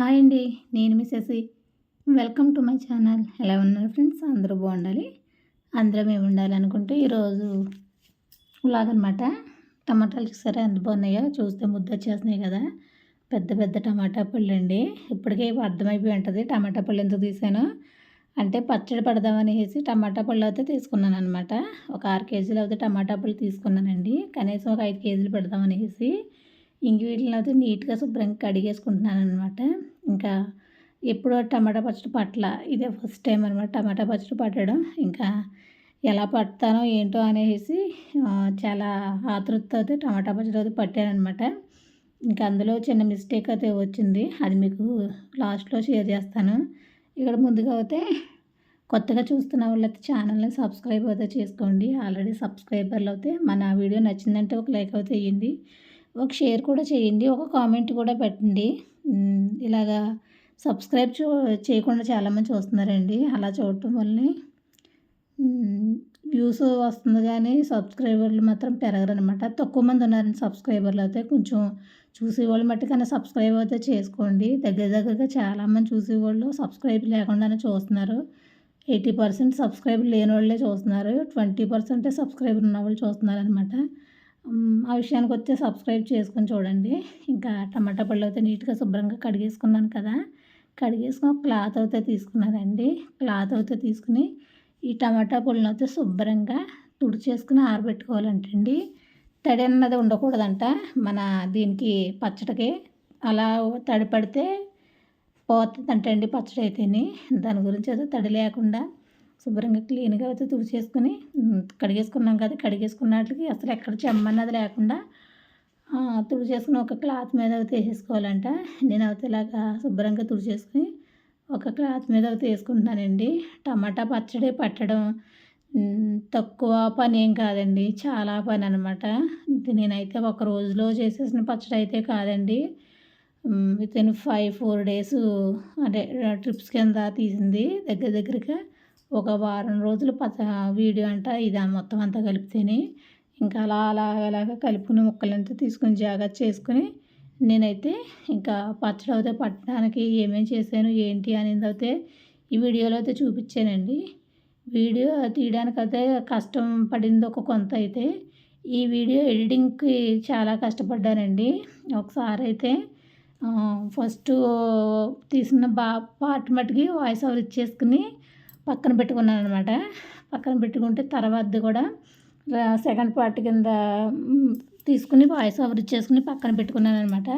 Hi అండి నేను మిసేసి వెల్కమ్ టు మై ఛానల్. ఎలా ఉన్నారు ఫ్రెండ్స్? అందరూ బాగుండాలి? అందరం ఏమి ఉండాలనుకుంటే ఈరోజు అనమాట టమాటాలు చూసారా? ఎంత బాగున్నాయో? చూస్తే ముద్ద వచ్చేస్తున్నాయి కదా. పెద్ద పెద్ద టమాటా పళ్ళు అండి ఇప్పటికే అర్థమైపోయి ఉంటుంది. టమాటా పళ్ళు ఎందుకు తీసాను. అంటే పచ్చడి పడదామనేసి టమాటా పళ్ళు అయితే తీసుకున్నాను అనమాట ఒక ఆరు కేజీలు అయితే టమాటా పళ్ళు తీసుకున్నానండి. కనీసం ఒక ఐదు కేజీలు పెడదామనేసి ఇంక వీటిని అయితే నీట్గా శుభ్రంగా కడిగేసుకుంటున్నాను అనమాట ఇంకా ఎప్పుడో టమాటా పచ్చడి పట్ల ఇదే ఫస్ట్ టైం అనమాట టమాటా పచ్చడి పట్టడం. ఇంకా ఎలా పడతానో ఏంటో అనేసి చాలా ఆతృతతో అయితే టమాటా పచ్చడి అయితే పట్టానమాట ఇంకా అందులో చిన్న మిస్టేక్ అయితే వచ్చింది. అది మీకు లాస్ట్లో షేర్ చేస్తాను. ఇక్కడ ముందుగా అయితే కొత్తగా చూస్తున్న వాళ్ళైతే ఛానల్ని సబ్స్క్రైబ్ అయితే చేసుకోండి. ఆల్రెడీ సబ్స్క్రైబర్లు అయితే మన వీడియో నచ్చిందంటే ఒక లైక్ అయితే వేయండి ఒక షేర్ కూడా చేయండి. ఒక కామెంట్ కూడా పెట్టండి. ఇలాగా సబ్స్క్రైబ్ చూ చేయకుండా చాలామంది చూస్తున్నారండి. అలా చూడటం వల్లనే వ్యూస్ వస్తుంది కానీ సబ్స్క్రైబర్లు మాత్రం పెరగరనమాట. తక్కువ మంది ఉన్నారండి సబ్స్క్రైబర్లు అయితే. కొంచెం చూసేవాళ్ళు మట్టుకన్నా సబ్స్క్రైబ్ అయితే చేసుకోండి. దగ్గర దగ్గరగా చాలామంది చూసేవాళ్ళు సబ్స్క్రైబ్ లేకుండానే చూస్తున్నారు. ఎయిటీ పర్సెంట్ సబ్స్క్రైబ్ లేని వాళ్ళే చూస్తున్నారు. ట్వంటీ పర్సెంటే సబ్స్క్రైబర్ ఉన్న వాళ్ళు చూస్తున్నారనమాట. ఆ విషయానికి వచ్చి సబ్స్క్రైబ్ చేసుకొని చూడండి. ఇంకా టమాటా పళ్ళు అయితే నీట్గా శుభ్రంగా కడిగేసుకున్నాను కదా. కడిగేసుకుని క్లాత్ అయితే తీసుకున్నానండి. క్లాత్ అయితే తీసుకుని ఈ టమాటా పళ్ళను అయితే శుభ్రంగా తుడిచేసుకుని ఆరబెట్టుకోవాలంటండి. తడి అన్నది ఉండకూడదంట. మన దీనికి పచ్చడికి అలా తడి పడితే పోతుందంటండి పచ్చడి అయితేనే. దాని గురించి అయితే తడి లేకుండా శుభ్రంగా క్లీన్గా అయితే తుడిచేసుకుని కడిగేసుకున్నాం కదా కడిగేసుకున్నట్లకి అసలు ఎక్కడ చెమ్మన్నది లేకుండా తుడిచేసుకుని ఒక క్లాత్ మీద అయితే వేసేసుకోవాలంట. నేను అయితే ఇలాగా శుభ్రంగా తుడిచేసుకుని ఒక క్లాత్ మీద అయితే వేసుకుంటున్నానండి. టమాటా పచ్చడి పట్టడం తక్కువ పని ఏం కాదండి చాలా పని అనమాట నేనైతే ఒక రోజులో చేసేసిన పచ్చడి అయితే కాదండి. With in five four days అంటే ట్రిప్స్ కింద తీసింది దగ్గర దగ్గరగా ఒక వారం రోజులు పచ్చ వీడియో అంట ఇది మొత్తం అంతా కలిపితేనే. ఇంకా అలా అలా అలాగా కలుపుకుని ముక్కలంతా తీసుకుని జాగ్రత్త చేసుకుని నేనైతే ఇంకా పచ్చడి అయితే పట్టడానికి ఏమేమి చేశాను ఏంటి అనేది అయితే ఈ వీడియోలో అయితే చూపించానండి. వీడియో తీయడానికి అయితే కష్టం పడింది ఒక కొంత అయితే. ఈ వీడియో ఎడిటింగ్కి చాలా కష్టపడ్డానండి. ఒకసారి అయితే ఫస్ట్ తీసిన బా పార్ట్ మట్టుకి వాయిస్ ఓవర్ ఇచ్చేసుకుని పక్కన పెట్టుకున్నాను అనమాట పక్కన పెట్టుకుంటే తర్వాత కూడా సెకండ్ పార్ట్ కింద తీసుకుని వాయిస్ ఓవర్ ఇచ్చేసుకుని పక్కన పెట్టుకున్నాను అనమాట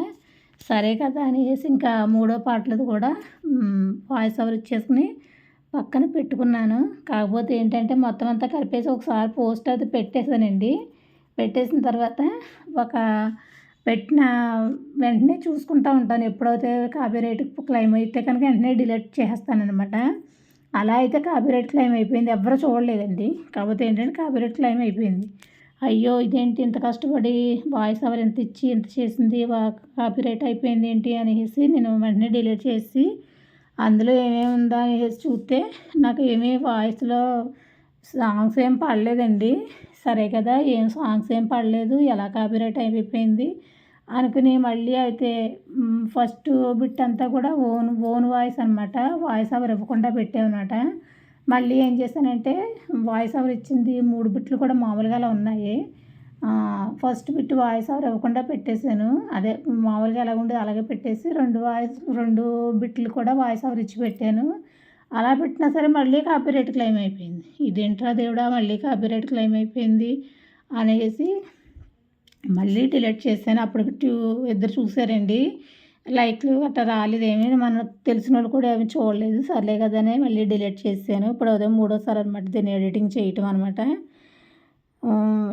సరే కదా అనేసి ఇంకా మూడో పాటలది కూడా వాయిస్ ఓవర్ ఇచ్చేసుకుని పక్కన పెట్టుకున్నాను. కాకపోతే ఏంటంటే మొత్తం అంతా కలిపేసి ఒకసారి పోస్ట్ అయితే పెట్టేశానండి. పెట్టేసిన తర్వాత ఒక పెట్టిన వెంటనే చూసుకుంటూ ఉంటాను. ఎప్పుడైతే కాపీరైట్ క్లైమ్ అయితే కనుక వెంటనే డిలీట్ చేస్తాను అనమాట అలా అయితే కాపీరైట్ క్లెయిమ్ అయిపోయింది. ఎవరు చూడలేదండి. కాకపోతే ఏంటంటే కాపీరైట్ క్లైమ్ అయిపోయింది. అయ్యో! ఇదేంటి ఇంత కష్టపడి వాయిస్ ఓవర్ ఎంత ఇచ్చి ఎంత చేసింది కాపీరైట్ అయిపోయింది ఏంటి అనేసి నేను వెంటనే డిలీట్ చేసి అందులో ఏమేమి ఉందా అనేసి చూస్తే నాకు ఏమీ వాయిస్లో సాంగ్స్ ఏం పడలేదండి. సరే కదా! ఏం సాంగ్స్ ఏం పడలేదు? ఎలా కాపీరైట్ అయిపోయింది? అనుకుని మళ్ళీ అయితే ఫస్ట్ బిట్ అంతా కూడా ఓన్ ఓన్ వాయిస్ అనమాట వాయిస్ ఓవర్ ఇవ్వకుండా పెట్టామన్నమాట మళ్ళీ ఏం చేశానంటే వాయిస్ ఓవర్ ఇచ్చింది. మూడు బిట్లు కూడా మామూలుగా ఉన్నాయి. ఫస్ట్ బిట్ వాయిస్ ఓవర్ ఇవ్వకుండా పెట్టేశాను. అదే మామూలుగా ఎలా ఉండేది అలాగే పెట్టేసి రెండు వాయిస్ రెండు బిట్లు కూడా వాయిస్ ఓవర్ ఇచ్చి పెట్టాను. అలా పెట్టినా సరే మళ్ళీ కాపీరేట్ క్లెయిమ్ అయిపోయింది. ఇదేంట్రా దేవుడా మళ్ళీ కాపీరేట్ క్లెయిమ్ అయిపోయింది అనేసి మళ్ళీ డిలీట్ చేశాను. అప్పుడు టూ ఇద్దరు చూసారండి. లైక్లు అట్లా రాలేదు ఏమీ. మన తెలిసిన వాళ్ళు కూడా ఏమి చూడలేదు. సర్లే కదనే మళ్ళీ డిలీట్ చేశాను. ఇప్పుడు ఉదయం మూడోసారి అనమాట దీన్ని ఎడిటింగ్ చేయటం అనమాట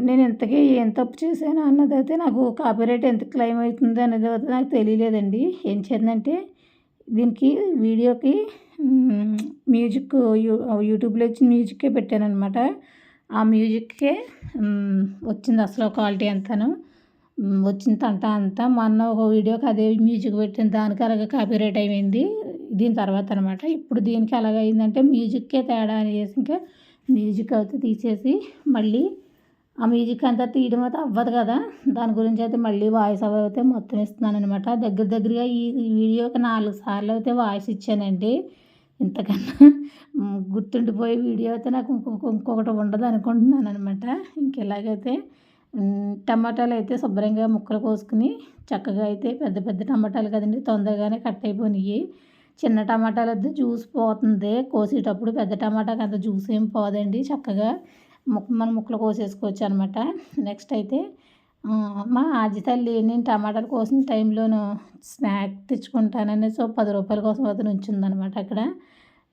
నేను ఇంతకీ ఏం తప్పు చేశాను అన్నది అయితే నాకు కాపీరైట్ ఎంత క్లెయిమ్ అవుతుంది అనేది అయితే నాకు తెలియలేదండి. ఏం చేద్దంటే దీనికి వీడియోకి మ్యూజిక్ యూ యూట్యూబ్లో వచ్చిన మ్యూజిక్కే పెట్టాను అనమాట ఆ మ్యూజిక్కే వచ్చింది అసలు క్వాలిటీ అంతాను. వచ్చిన తంట అంతా. మొన్న ఒక వీడియోకి అదే మ్యూజిక్ పెట్టిన దానికి అలాగే కాపీరైట్ అయిపోయింది. దీని తర్వాత అనమాట ఇప్పుడు దీనికి ఎలాగైందంటే మ్యూజిక్కే తేడా అనేసి ఇంకా మ్యూజిక్ అయితే తీసేసి మళ్ళీ ఆ మ్యూజిక్ అంతా తీయడం అయితే అవ్వదు కదా. దాని గురించి అయితే మళ్ళీ వాయిస్ ఓవర్ అయితే మొత్తం ఇస్తున్నాను అనమాట దగ్గర దగ్గరగా ఈ వీడియోకి నాలుగు సార్లు అయితే వాయిస్ ఇచ్చానండి. ఇంతకన్నా గుర్తుండిపోయే వీడియో అయితే నాకు ఇంకొక ఇంకొకటి ఉండదు అనుకుంటున్నాను అనమాట ఇంకెలాగైతే టమాటాలు అయితే శుభ్రంగా ముక్కలు కోసుకుని చక్కగా అయితే పెద్ద పెద్ద టమాటాలు కదండి తొందరగానే కట్ అయిపోయినాయి చిన్న టమాటాలు అయితే జ్యూస్ పోతుంది. కోసేటప్పుడు పెద్ద టమాటాకి అంత జ్యూస్ ఏం పోదండి. చక్కగా ముక్క మన ముక్కలు కోసేసుకోవచ్చు అనమాట నెక్స్ట్ అయితే మా ఆజి తల్లి నేను టమాటాలు కోసిన టైంలోనూ స్నాక్ తెచ్చుకుంటానని సో పది రూపాయల కోసం అతను ఉంచిందనమాట అక్కడ.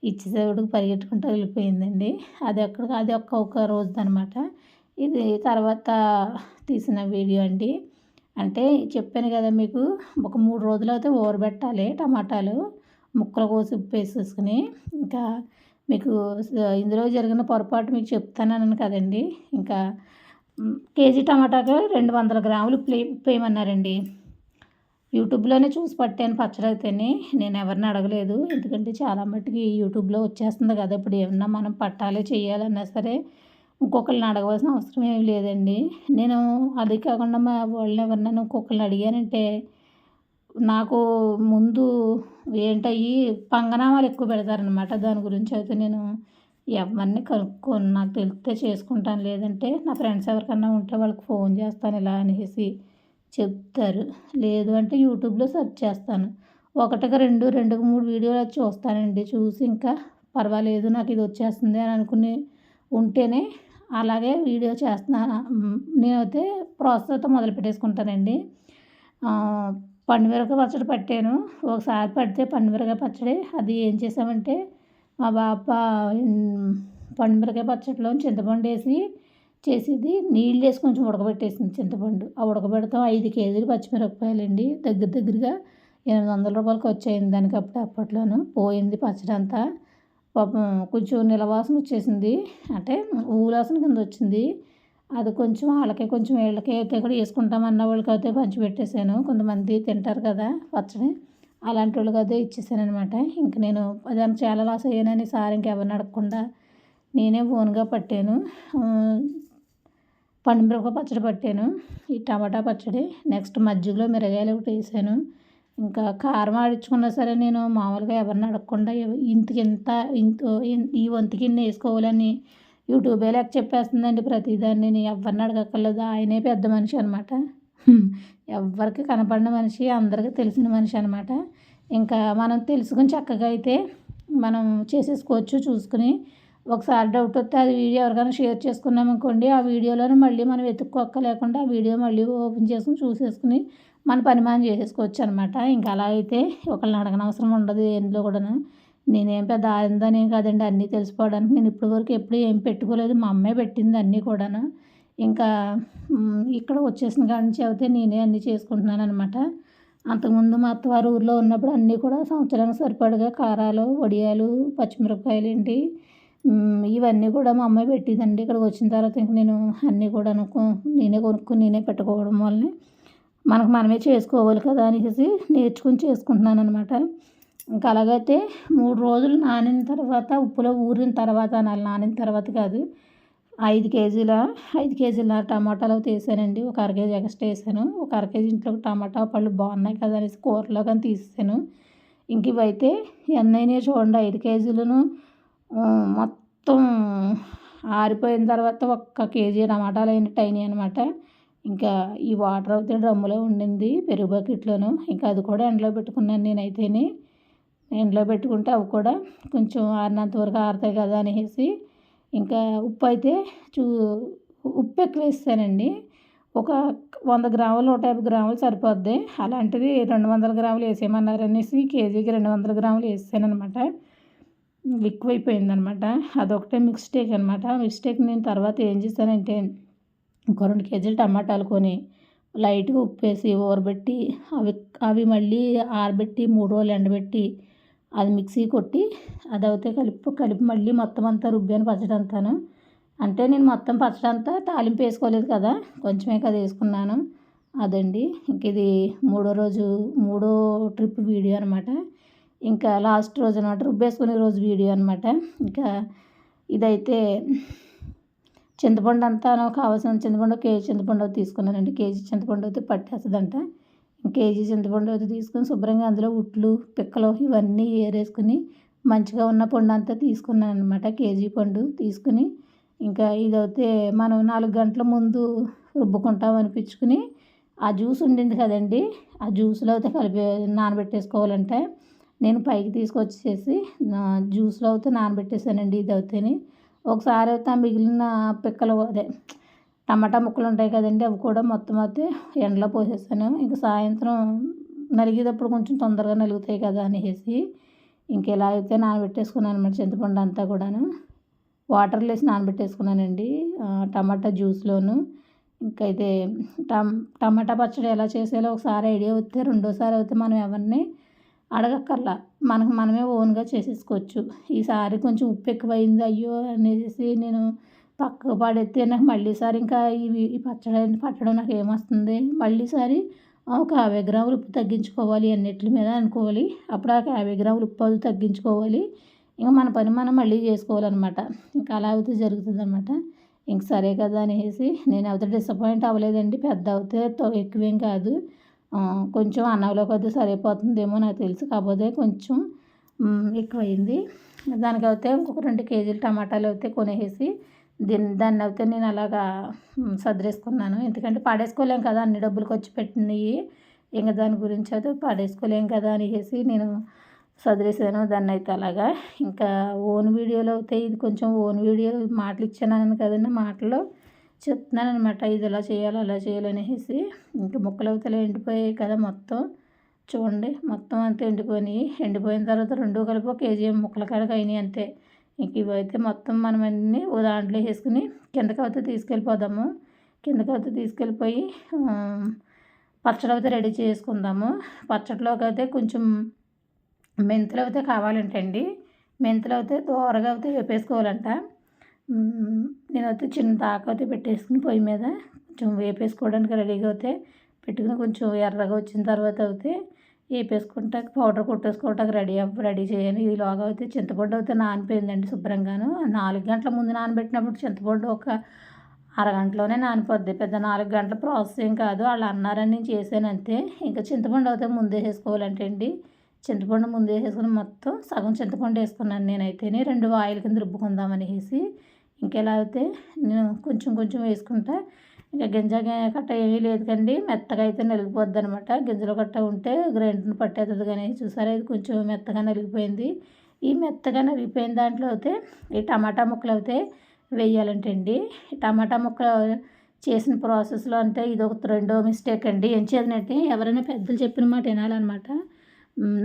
ఇచ్చేసేవాడికి పరిగెట్టుకుంటూ వెళ్ళిపోయిందండి. అది అక్కడ అది ఒక్క ఒక రోజు అనమాట ఇది తర్వాత తీసిన వీడియో అండి. అంటే చెప్పాను కదా మీకు ఒక మూడు రోజులు అయితే ఊరబెట్టాలి టమాటాలు ముక్కలు కోసి ఉప్పు వేసేసుకుని. ఇంకా మీకు ఇందులో జరిగిన పొరపాటు మీకు చెప్తానన్నాను కదండి. ఇంకా కేజీ టమాటాకు రెండు వందల గ్రాములు ప్లే యూట్యూబ్లోనే చూసి పట్టాను పచ్చడి అయితేనే నేను ఎవరిని అడగలేదు ఎందుకంటే చాలా మట్టుకి యూట్యూబ్లో వచ్చేస్తుంది కదా ఇప్పుడు ఏమన్నా మనం పట్టాలి చేయాలన్నా సరే ఇంకొకరిని అడగవలసిన అవసరం ఏమి లేదండి. నేను అది కాకుండా మా వాళ్ళని ఎవరినైనా ఇంకొకరిని అడిగానంటే నాకు ముందు ఏంటయ్యి పంగనామాలు ఎక్కువ పెడతారనమాట దాని గురించి అయితే నేను ఎవరిని కనుక్కోను నాకు తెలిస్తే చేసుకుంటాను. లేదంటే నా ఫ్రెండ్స్ ఎవరికన్నా ఉంటే వాళ్ళకి ఫోన్ చేస్తాను ఇలా అనేసి చెప్తారు. లేదు అంటే యూట్యూబ్లో సెర్చ్ చేస్తాను. ఒకటికి రెండు రెండుకి మూడు వీడియోలు చూస్తానండి. చూసి ఇంకా పర్వాలేదు నాకు ఇది వచ్చేస్తుంది అని అనుకుని ఉంటేనే అలాగే వీడియో చేస్తున్నాను. నేనైతే ప్రాసెస్ అయితే మొదలు పెట్టేసుకుంటానండి. పండుమిరపకాయ పచ్చడి పట్టాను. ఒకసారి పడితే పండుమిరపకాయ పచ్చడి అది ఏం చేసామంటే మా బాప పండుమిరపకాయ పచ్చడిలో చింతపండు వేసి చేసేది. నీళ్ళు వేసి కొంచెం ఉడకబెట్టేసింది చింతపండు. ఆ ఉడకబెడతాం ఐదు కేజీలు పచ్చిమిరపకాయలు అండి దగ్గర దగ్గరగా ఎనిమిది వందల రూపాయలకి వచ్చాయింది దానికి అప్పుడు అప్పట్లోనూ. పోయింది పచ్చడి అంతా పాపం కొంచెం నిలవాసన వచ్చేసింది. అంటే ఊలాసన కింద వచ్చింది. అది కొంచెం వాళ్ళకి కొంచెం వీళ్ళకి అయితే కూడా వేసుకుంటామన్న వాళ్ళకి అయితే పంచి పెట్టేశాను. కొంతమంది తింటారు కదా పచ్చడి. అలాంటి వాళ్ళకి ఇచ్చేసాననమాట. ఇచ్చేసాను అనమాట ఇంక నేను దాన్ని చాలా లాస్ అయ్యానని సార్ ఇంకెవరిని అడగకుండా నేనే ఓన్గా పట్టాను. పండుమిరపకాయ పచ్చడి పట్టాను. ఈ టమాటా పచ్చడి నెక్స్ట్ మజ్జిగలో మిరగాయలు ఒకటి వేసాను. ఇంకా కారం ఆడించుకున్నా సరే నేను మామూలుగా ఎవరిని అడగకుండా ఇంతకి ఇంత ఇంత ఈ వంతుకి ఇన్ని వేసుకోవాలని యూట్యూబే లేక చెప్పేస్తుందండి ప్రతిదాన్ని. నేను ఎవరిని అడగక్కర్లేదు. ఆయనే పెద్ద మనిషి అనమాట. ఎవరికి కనపడిన మనిషి అందరికీ తెలిసిన మనిషి అనమాట ఇంకా మనం తెలుసుకుని చక్కగా అయితే మనం చేసేసుకోవచ్చు చూసుకుని. ఒకసారి డౌట్ వస్తే అది వీడియో ఎవరికైనా షేర్ చేసుకున్నాం అనుకోండి ఆ వీడియోలోనే మళ్ళీ మనం వెతుక్కోక్క లేకుండా ఆ వీడియో మళ్ళీ ఓపెన్ చేసుకుని చూసేసుకుని మన పని మనం చేసేసుకోవచ్చు అనమాట ఇంకా అలా అయితే ఒకళ్ళని అడగనవసరం ఉండదు ఎందులో కూడాను. నేనేం పెద్ద ఆరిందని కాదండి అన్నీ తెలిసిపోవడానికి. నేను ఇప్పటివరకు ఎప్పుడు ఏం పెట్టుకోలేదు మా అమ్మే పెట్టింది అన్నీ కూడాను. ఇంకా ఇక్కడ వచ్చేసిన కాడి నుంచి అయితే నేనే అన్నీ చేసుకుంటున్నాను అనమాట అంతకుముందు మా అత్తవారు ఊర్లో ఉన్నప్పుడు అన్నీ కూడా సంవత్సరానికి సరిపడగా కారాలు వడియాలు పచ్చిమిరపకాయలు ఏంటి ఇవన్నీ కూడా మా అమ్మాయి పెట్టిందండి. ఇక్కడికి వచ్చిన తర్వాత ఇంక నేను అన్నీ కూడా నేనే కొనుక్కొని నేనే పెట్టుకోవడం వల్లనే మనకు మనమే చేసుకోవాలి కదా అనేసి నేర్చుకుని చేసుకుంటున్నాను అనమాట ఇంకా అలాగైతే మూడు రోజులు నానిన తర్వాత ఉప్పులో ఊరిన తర్వాత అనాలి. నానిన తర్వాత కాదు ఐదు కేజీల ఐదు కేజీల టమాటాలు తీసానండి. ఒక అర కేజీ ఎక్స్ట్రా వేసాను. ఒక అర కేజీ ఇంట్లో టమాటా పళ్ళు బాగున్నాయి కదా అనేసి కూరలో కానీ తీసాను ఇంక ఇవైతే ఎన్నైనా చూడండి. ఐదు కేజీలను మొత్తం ఆరిపోయిన తర్వాత ఒక్క కేజీ టమాటాలు అయినట్టు అయినాయి అనమాట ఇంకా ఈ వాటర్ అయితే డ్రమ్ములో ఉండింది పెరుగు బకెట్లోను. ఇంకా అది కూడా ఎండలో పెట్టుకున్నాను నేనైతేనే. ఎండలో పెట్టుకుంటే అవి కూడా కొంచెం ఆరినంత వరకు ఆరుతాయి కదా అనేసి ఇంకా ఉప్పు అయితే చూ ఉప్పు ఎక్కువ వేస్తానండి ఒక వంద గ్రాములు నూట యాభై గ్రాములు సరిపోద్ది. అలాంటిది రెండు వందల గ్రాములు వేసేయమన్నారు అనేసి కేజీకి రెండు వందల గ్రాములు వేసాను అనమాట ఎక్కువైపోయిందనమాట అదొకటే మిస్టేక్ అనమాట మిస్టేక్ నేను తర్వాత ఏం చేశానంటే ఇంకో రెండు కేజీలు టమాటాలు కొని లైట్గా ఉప్పు వేసి ఊరబెట్టి అవి అవి మళ్ళీ ఆరబెట్టి మూడు రోజులు ఎండబెట్టి అది మిక్సీ కొట్టి అది అయితే కలిపి కలిపి మళ్ళీ మొత్తం అంతా రుబ్బాను పచ్చడి అంతాను. అంటే నేను మొత్తం పచ్చడి అంతా తాలింపు వేసుకోలేదు కదా కొంచెమే కదా వేసుకున్నాను. అదండి. ఇంక ఇది మూడో రోజు మూడో ట్రిప్ వీడియో అనమాట ఇంకా లాస్ట్ రోజు అనమాట రుబ్బేసుకునే రోజు వీడియో అనమాట ఇంకా ఇదైతే చింతపండు అంతా కావాల్సిన చింతపండు కేజీ చింతపండు తీసుకున్నానండి. కేజీ చింతపండు అయితే పట్టేస్తుందంట. కేజీ చింతపండు అయితే తీసుకొని శుభ్రంగా అందులో ఉట్లు పిక్కలు ఇవన్నీ ఏరేసుకుని మంచిగా ఉన్న పండు అంతా తీసుకున్నాను అనమాట కేజీ పండు తీసుకుని. ఇంకా ఇదైతే మనం నాలుగు గంటల ముందు రుబ్బుకుంటాం అనిపించుకుని ఆ జ్యూస్ ఉండింది కదండి ఆ జ్యూస్లో అయితే కలిపి నానబెట్టేసుకోవాలంటే. నేను పైకి తీసుకొచ్చేసి జ్యూస్లో అయితే నానబెట్టేసానండి ఇది అయితేని ఒకసారి అయితే మిగిలిన పిక్కలు అదే టమాటా ముక్కలు ఉంటాయి కదండి అవి కూడా మొత్తం అయితే ఎండలో పోసేసాను ఇంకా సాయంత్రం నలిగేటప్పుడు కొంచెం తొందరగా నలుగుతాయి కదా అనేసి ఇంక ఇలా అయితే నానబెట్టేసుకున్నాను అనమాట చింతపండు అంతా కూడాను. వాటర్లో వేసి నానబెట్టేసుకున్నానండి టమాటా జ్యూస్లోను. అయితే టమ్ టమాటా పచ్చడి ఎలా చేసేలో ఒకసారి ఐడియా వస్తే రెండోసారి అయితే మనం ఎవరిని అడగక్కర్లా. మనకు మనమే ఓన్గా చేసేసుకోవచ్చు. ఈసారి కొంచెం ఉప్పు ఎక్కువైంది అయ్యో అనేసి నేను పక్కకు పడేస్తే నాకు మళ్ళీసారి ఇంకా ఇవి ఈ పచ్చడి పట్టడం నాకు ఏమొస్తుంది? మళ్ళీసారి ఒక యాభై గ్రాములు ఉప్పు తగ్గించుకోవాలి అన్నిటి మీద అనుకోవాలి. అప్పుడు ఆ యాభై గ్రాములు ఉప్పు అది తగ్గించుకోవాలి. ఇంకా మన పని మనం మళ్ళీ చేసుకోవాలన్నమాట. ఇంకా అలా అయితే జరుగుతుంది అనమాట ఇంక సరే కదా అనేసి నేను అయితే డిసప్పాయింట్ అవ్వలేదండి. పెద్ద అవుతే ఎక్కువేం కాదు. కొంచెం అన్నంలో కొద్దిగా సరిపోతుందేమో నాకు తెలుసు. కాకపోతే కొంచెం ఎక్కువైంది. దానికైతే ఇంకొక రెండు కేజీలు టమాటాలు అయితే కొనేసి దీన్ని దాన్ని అయితే నేను అలాగా సదరేసుకున్నాను. ఎందుకంటే పాడేసుకోలేం కదా అన్ని డబ్బులు ఖర్చు పెట్టినవి ఇంకా దాని గురించి అయితే పాడేసుకోలేం కదా అనేసి నేను సదిరేసాను. దాన్ని అయితే అలాగా. ఇంకా ఓన్ వీడియోలో అయితే ఇది కొంచెం ఓన్ వీడియో మాటలు ఇచ్చాను కదండి మాటలు. చెప్తున్నాను అనమాట ఇది ఇలా చేయాలి అలా చేయాలి అనేసి. ఇంకా ముక్కలు అయితే ఎండిపోయాయి కదా మొత్తం. చూడండి మొత్తం అంతా ఎండిపోయినాయి. ఎండిపోయిన తర్వాత రెండు కలిపి ఒక కేజీ ముక్కల కాడకి అయినాయి అంతే. ఇవైతే మొత్తం మనం అన్నీ ఓ దాంట్లో వేసుకుని కిందకి అయితే తీసుకెళ్ళిపోదాము. కిందకి అయితే తీసుకెళ్ళిపోయి పచ్చడి అయితే రెడీ చేసుకుందాము. పచ్చడిలోకి అయితే కొంచెం మెంతులు అయితే కావాలంటండి మెంతులు అయితే దోరగా అయితే వేపేసుకోవాలంట. నేనైతే చిన్న తాకైతే పెట్టేసుకుని పొయ్యి మీద కొంచెం వేపేసుకోవడానికి రెడీగా అయితే పెట్టుకుని కొంచెం ఎర్రగా వచ్చిన తర్వాత అయితే వేపేసుకుంటాక పౌడర్ కొట్టేసుకోవటానికి రెడీ రెడీ చేయను. ఈలోగా అయితే చింతపండు అయితే నానిపోయిందండి శుభ్రంగాను. నాలుగు గంటల ముందు నానబెట్టినప్పుడు చింతపండు ఒక అరగంటలోనే నానిపోద్ది. పెద్ద నాలుగు గంటల ప్రాసెస్ ఏం కాదు. వాళ్ళు అన్నారని నేను చేశాను అంతే. ఇంకా చింతపండు అయితే ముందే వేసుకోవాలంటే అండి. చింతపండు ముందు వేసేసుకుని మొత్తం సగం చింతపండు వేసుకున్నాను నేనైతేనే. రెండు ఆయిల్ కింద రుబ్బుకుందాం అనేసి ఇంకెలా అయితే నేను కొంచెం కొంచెం వేసుకుంటా. ఇంకా గింజ కట్ట ఏమీ లేదు కండి. మెత్తగా అయితే నలిగిపోద్ది అనమాట గింజలు కట్ట ఉంటే గ్రైండర్ని పట్టేస్తుంది కానీ చూసారా? ఇది కొంచెం మెత్తగా నలిగిపోయింది. ఈ మెత్తగా నలిగిపోయిన దాంట్లో అయితే ఈ టమాటా ముక్కలు అయితే వేయాలంటే అండి టమాటా ముక్కలు చేసిన ప్రాసెస్లో అంటే ఇది ఒక రెండో మిస్టేక్ అండి. ఏం చేయాలంటే ఎవరైనా పెద్దలు చెప్పిన మాట వినాలన్నమాట.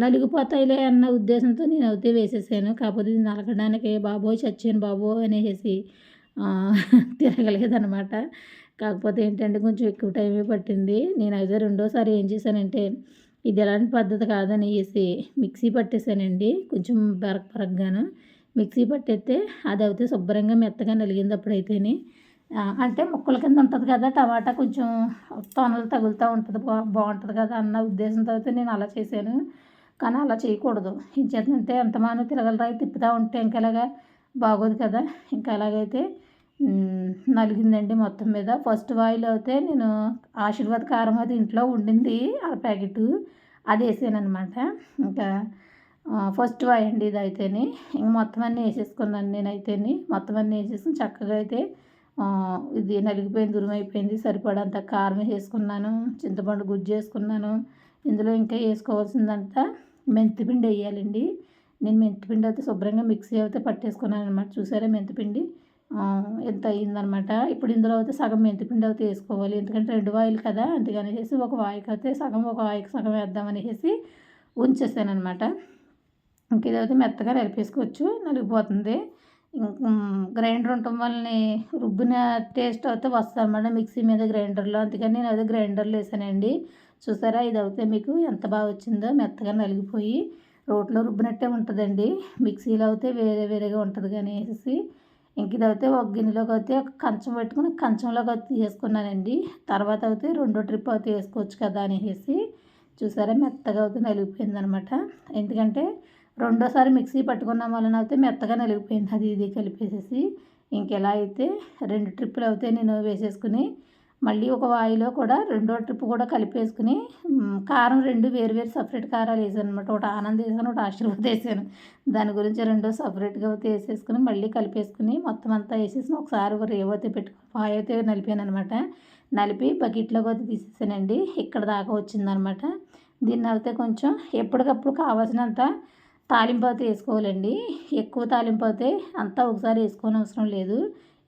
నలిగిపోతాయిలే అన్న ఉద్దేశంతో నేను అయితే వేసేసాను. కాకపోతే ఇది నలగడానికి బాబోయ్ చచ్చాను బాబో అనేసి తిరగలేదనమాట కాకపోతే ఏంటంటే కొంచెం ఎక్కువ టైమే పట్టింది. నేను అయితే రెండోసారి ఏం చేశానంటే ఇది ఎలాంటి పద్ధతి కాదని వేసి మిక్సీ పట్టేసానండి. కొంచెం బరక్ బరగ్గాను మిక్సీ పట్టేస్తే అది అయితే శుభ్రంగా మెత్తగా నలిగింది అప్పుడైతేనే అంటే ముక్కల కింద ఉంటుంది కదా టమాటా కొంచెం తొనలు తగులుతూ ఉంటుంది బా బాగుంటుంది కదా అన్న ఉద్దేశంతో అయితే నేను అలా చేశాను. కానీ అలా చేయకూడదు. ఇంచేతంటే ఎంతమానో తిరగలరా తిప్పుతూ ఉంటే ఇంకెలాగా బాగోదు కదా. ఇంకా అలాగైతే నలిగిందండి మొత్తం మీద. ఫస్ట్ ఆయిల్ అయితే నేను ఆశీర్వాద్ కారం అది ఇంట్లో ఉండింది అర ప్యాకెట్ అది వేసాను అనమాట ఇంకా ఫస్ట్ వాయి అండి ఇది అయితేనే ఇంక మొత్తం అన్నీ వేసేసుకున్నాను నేనైతేని. మొత్తం అన్నీ వేసేసుకుని చక్కగా అయితే ఇది నలిగిపోయింది దురుము సరిపడంత కారం వేసుకున్నాను చింతపండు గుజ్జు వేసుకున్నాను. ఇందులో ఇంకా వేసుకోవాల్సిందంతా మెంతిపిండి వేయాలండి. నేను మెంతిపిండి అయితే శుభ్రంగా మిక్సీ అయితే పట్టేసుకున్నాను అనమాట చూసారా మెంతిపిండి? ఎంత అయిందనమాట ఇప్పుడు ఇందులో అయితే సగం మెంతిపిండి అయితే వేసుకోవాలి. ఎందుకంటే రెండు వాయిలు కదా అందుకనేసి ఒక వాయికి అయితే సగం ఒక వాయికి సగం వేద్దామనేసి ఉంచేసాను అనమాట ఇంక ఇదైతే మెత్తగా నలిపేసుకోవచ్చు నలిగిపోతుంది. గ్రైండర్ ఉండటం వల్ల రుబ్బిన టేస్ట్ అయితే వస్తుంది అనమాట మిక్సీ మీద గ్రైండర్లో. అందుకని నేను అదే గ్రైండర్లో వేసానండి. చూసారా ఇది అయితే మీకు ఎంత బాగా వచ్చిందో మెత్తగా నలిగిపోయి రోట్లో రుబ్బినట్టే ఉంటుందండి. మిక్సీలో అయితే వేరే వేరేగా ఉంటుంది కానీ వేసేసి ఇంక ఇదైతే ఒక గిన్నెలోకి అయితే ఒక కంచం పెట్టుకుని కంచంలోకి అయితే వేసుకున్నానండి తర్వాత అయితే రెండో ట్రిప్ అయితే వేసుకోవచ్చు కదా అనేసి చూసారా మెత్తగా అయితే నలిగిపోయింది అనమాట ఎందుకంటే రెండోసారి మిక్సీ పట్టుకున్నాం వలన అయితే మెత్తగా నలిగిపోయింది. అది ఇది కలిపేసేసి ఇంకెలా అయితే రెండు ట్రిప్పులు అయితే నేను వేసేసుకుని మళ్ళీ ఒక వాయిలో కూడా రెండో ట్రిప్ కూడా కలిపేసుకుని కారం రెండు వేరు వేరు సపరేట్ కారాలు వేసాను అనమాట ఒకటి ఆనంద్ వేసాను ఒకటి ఆశీర్వాద్ వేసాను. దాని గురించి రెండో సపరేట్గా వేసేసుకుని మళ్ళీ కలిపేసుకుని మొత్తం అంతా వేసేసి ఒకసారి ఒక రేవ్ అయితే పెట్టుకుని పాయ అయితే నలిపాను అనమాట నలిపి బకెట్లోకి అయితే తీసేసానండి. ఇక్కడ దాకా వచ్చిందనమాట దీన్ని అయితే కొంచెం ఎప్పటికప్పుడు కావాల్సినంత తాలింపు అయితే వేసుకోవాలండి. ఎక్కువ తాలింపు అయితే అంతా ఒకసారి వేసుకోని అవసరం లేదు.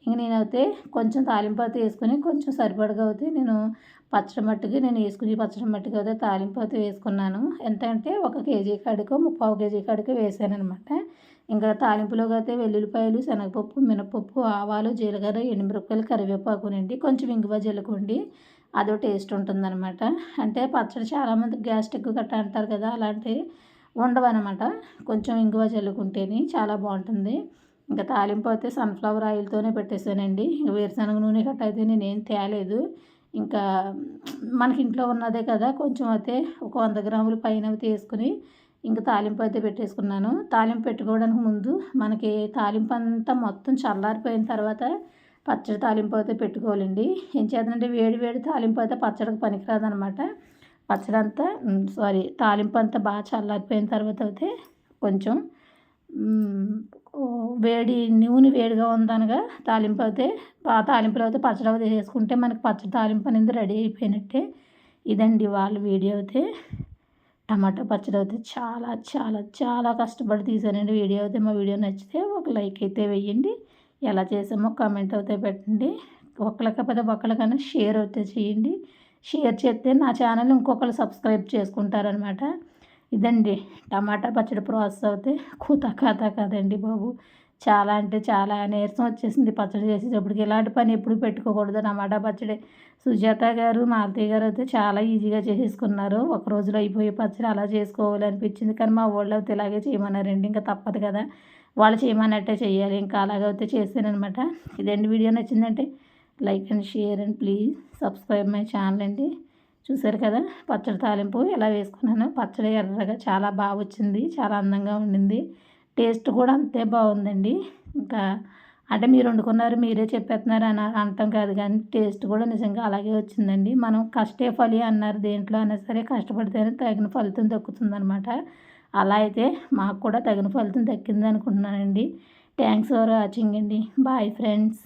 ఇంక నేనైతే కొంచెం తాలింపు అయితే కొంచెం సరిపడగా అయితే నేను పచ్చడి మట్టికి నేను వేసుకుని పచ్చడి మట్టుకి అయితే తాలింపు అయితే వేసుకున్నాను. ఎంత అంటే ఒక కేజీ కాడికో ముప్పావు కేజీ కాడికో వేసాను అనమాట ఇంకా తాలింపులోకి అయితే వెల్లుల్లిపాయలు శనగపప్పు మినపప్పు ఆవాలు జీలకర్ర ఎండుమిరపకాయలు కరివేపాకునండి కొంచెం ఇంగువ జల్లుకోండి అదో టేస్ట్ ఉంటుందన్నమాట. అంటే పచ్చడి చాలామంది గ్యాస్ట్రిక్ గట్ట అంటారు కదా అలాంటివి ఉండవన్నమాట. కొంచెం ఇంగువ చల్లుకుంటేనే చాలా బాగుంటుంది. ఇంకా తాలింపు అయితే సన్ఫ్లవర్ ఆయిల్తోనే పెట్టేశానండి. ఇంకా వేరుశనగ నూనె గట్ట అయితే నేనేం తేలేదు. ఇంకా మనకి ఇంట్లో ఉన్నదే కదా కొంచెం అయితే ఒక వంద గ్రాముల పైన తీసుకుని ఇంకా తాలింపు అయితే పెట్టేసుకున్నాను. తాలింపు పెట్టుకోవడానికి ముందు మనకి తాలింపు అంతా మొత్తం చల్లారిపోయిన తర్వాత పచ్చడి తాలింపు అయితే పెట్టుకోవాలండి. ఏం చేద్దంటే వేడి వేడి తాలింపు అయితే పచ్చడికి పనికిరాదనమాట. పచ్చడి అంతా సారీ తాలింపు అంతా బాగా చల్లారిపోయిన తర్వాత అయితే కొంచెం వేడి నూనె వేడిగా ఉందనగా తాలింపు అయితే తాలింపులు తాలింపులో అయితే పచ్చడి అయితే చేసుకుంటే మనకి పచ్చడి తాలింపు అనేది రెడీ అయిపోయినట్టే. ఇదండి వాళ్ళ వీడియో అయితే. టమాటా పచ్చడి అయితే చాలా చాలా చాలా కష్టపడి తీసానండి వీడియో అయితే. మా వీడియో నచ్చితే ఒక లైక్ అయితే వేయండి. ఎలా చేసామో కామెంట్ అయితే పెట్టండి. ఒకళ్ళకపోతే ఒకళ్ళకన్నా షేర్ అయితే చేయండి. షేర్ చేస్తే నా ఛానల్ ఇంకొకరు సబ్స్క్రైబ్ చేసుకుంటారనమాట. ఇదండి టమాటా పచ్చడి ప్రాసెస్ అయితే కూత కాత కదండి బాబు. చాలా అంటే చాలా నీరసం వచ్చేసింది పచ్చడి చేసేటప్పటికి. ఇలాంటి పని ఎప్పుడు పెట్టుకోకూడదు టమాటా పచ్చడి. సుజాత గారు మాలతి గారు అయితే చాలా ఈజీగా చేసేసుకున్నారు. ఒక రోజులో అయిపోయే పచ్చడి అలా చేసుకోవాలి అనిపించింది. కానీ మా వాళ్ళు అయితే ఇలాగే చేయమన్నారండి. ఇంకా తప్పదు కదా. వాళ్ళు చేయమన్నట్టే చేయాలి. ఇంకా అలాగైతే చేశానమాట ఇదండి వీడియో నచ్చిందంటే like and share and please subscribe my channel అండి. చూసారు కదా? పచ్చడి తాలింపు ఎలా వేసుకున్నాను. పచ్చడి ఎర్రగా చాలా బాగా వచ్చింది. చాలా అందంగా ఉండింది. టేస్ట్ కూడా అంతే బాగుందండి. ఇంకా అంటే మీరు వండుకున్నారు మీరే చెప్పేస్తున్నారు అని అంటాం కాదు కానీ టేస్ట్ కూడా నిజంగా అలాగే వచ్చిందండి. మనం కష్టే ఫలి అన్నారు దేంట్లో అయినా సరే కష్టపడితేనే తగిన ఫలితం దక్కుతుందనమాట అలా అయితే మాకు కూడా తగిన ఫలితం దక్కింది అనుకుంటున్నానండి థ్యాంక్స్ ఫర్ వాచింగ్ అండి. Bye friends.